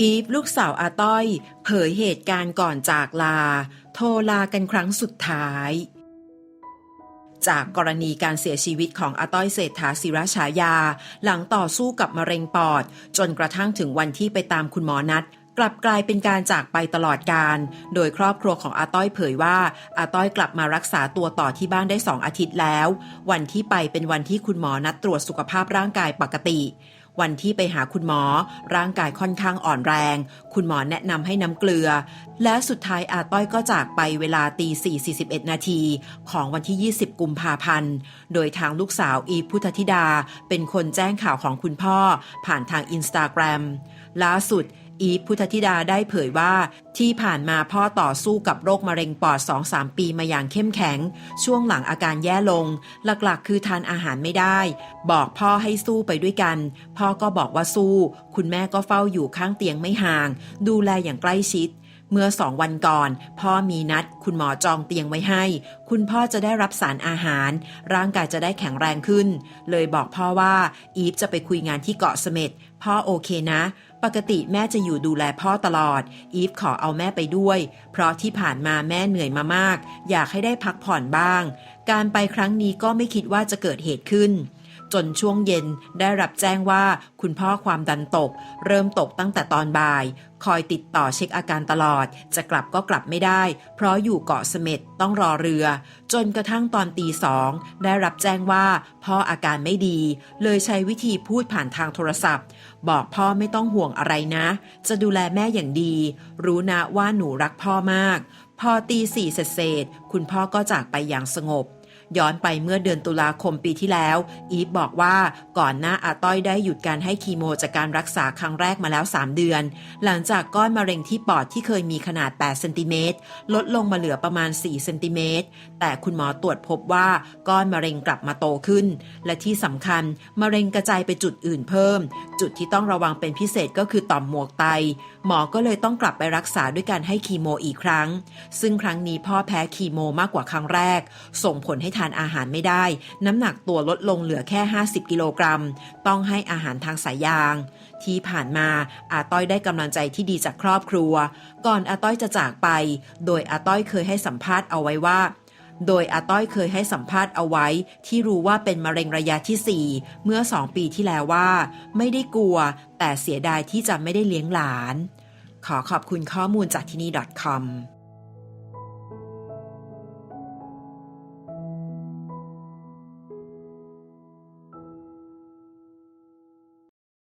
อีฟลูกสาวอาต้อย เผยเหตุการณ์ก่อนจากลา โทรลากันครั้งสุดท้าย จากกรณีการเสียชีวิตของอาต้อยเศรษฐาศิราชายา หลังต่อสู้กับมะเร็งปอด จนกระทั่งถึงวันที่ไปตามคุณหมอนัดกลับกลายเป็นการจากไปตลอดการ โดยครอบครัวของอาต้อยเผยว่า อาต้อยกลับมารักษาตัวต่อที่บ้านได้สองอาทิตย์แล้ว วันที่ไปเป็นวันที่คุณหมอนัดตรวจสุขภาพร่างกายปกติ วันที่ไปหาคุณหมอ ร่างกายค่อนข้างอ่อนแรง คุณหมอแนะนำให้น้ำเกลือ และสุดท้ายอาต้อยก็จากไปเวลาตี4 41 นาที ของวันที่ 20 กุมภาพันธ์ โดยทางลูกสาวอีพุทธธิดา เป็นคนแจ้งข่าวของคุณพ่อ ผ่านทางอินสตาแกรมล่าสุด อีฟพุทธธิดาได้เผยว่า ที่ผ่านมาพ่อต่อสู้กับโรคมะเร็งปอด 2-3 ปีมาอย่างเข้มแข็ง ช่วงหลังอาการแย่ลง หลักๆ คือทานอาหารไม่ได้ บอกพ่อให้สู้ไปด้วยกัน พ่อก็บอกว่าสู้ คุณแม่ก็เฝ้าอยู่ข้างเตียงไม่ห่าง ดูแลอย่างใกล้ชิด เมื่อสองวันก่อน พ่อมีนัด คุณหมอจองเตียงไว้ให้ คุณพ่อจะได้รับสารอาหาร ร่างกายจะได้แข็งแรงขึ้น เลยบอกพ่อว่า อีฟจะไปคุยงานที่เกาะเสม็ดพ่อโอเคนะ ปกติแม่จะอยู่ดูแลพ่อตลอด อีฟขอเอาแม่ไปด้วย เพราะที่ผ่านมาแม่เหนื่อยมามาก อยากให้ได้พักผ่อนบ้าง การไปครั้งนี้ก็ไม่คิดว่าจะเกิดเหตุขึ้น จนช่วงเย็นได้รับแจ้งว่าคุณพ่อความดันตก เริ่มตกตั้งแต่ตอนบ่าย คอยติดต่อเช็คอาการตลอด จะกลับก็กลับไม่ได้ เพราะอยู่เกาะเสม็ดต้องรอเรือ จนกระทั่งตอนตีสองได้รับแจ้งว่าพ่ออาการไม่ดี เลยใช้วิธีพูดผ่านทางโทรศัพท์ บอกพ่อไม่ต้องห่วงอะไรนะ จะดูแลแม่อย่างดี รู้นะว่าหนูรักพ่อมาก พอตีสี่เสร็จคุณพ่อก็จากไปอย่างสงบ ย้อนไปเมื่อเดือนตุลาคมปีที่แล้ว อีฟบอกว่าก่อนหน้าอาต้อยได้หยุดการให้คีโมจากการรักษาครั้งแรกมาแล้ว 3 เดือน หลังจากก้อนมะเร็งที่ปอดที่เคยมีขนาด8เซนติเมตรลดลงมาเหลือประมาณ4เซนติเมตรแต่คุณหมอตรวจพบว่าก้อนมะเร็งกลับมาโตขึ้น และที่สำคัญมะเร็งกระจายไปจุดอื่นเพิ่ม จุดที่ต้องระวังเป็นพิเศษก็คือต่อมหมวกไต หมอก็เลยต้องกลับไปรักษาด้วยการให้คีโมอีกครั้ง ซึ่งครั้งนี้พ่อแพ้คีโมมากกว่าครั้งแรก ส่งผลให้ทานอาหารไม่ได้ น้ำหนักตัวลดลงเหลือแค่ 50 กิโลกรัม ต้องให้อาหารทางสายยาง ที่ผ่านมาอาต้อยได้กำลังใจที่ดีจากครอบครัว ก่อนอาต้อยจะจากไป โดยอาต้อยเคยให้สัมภาษณ์เอาไว้ว่าโดยอาต้อยเคยให้สัมภาษณ์เอาไว้ ที่รู้ว่าเป็นมะเร็งระยะที่ 4 เมื่อ 2 ปีที่แล้วว่า ไม่ได้กลัว แต่เสียดายที่จะไม่ได้เลี้ยงหลาน ขอขอบคุณข้อมูลจากที่นี่ .com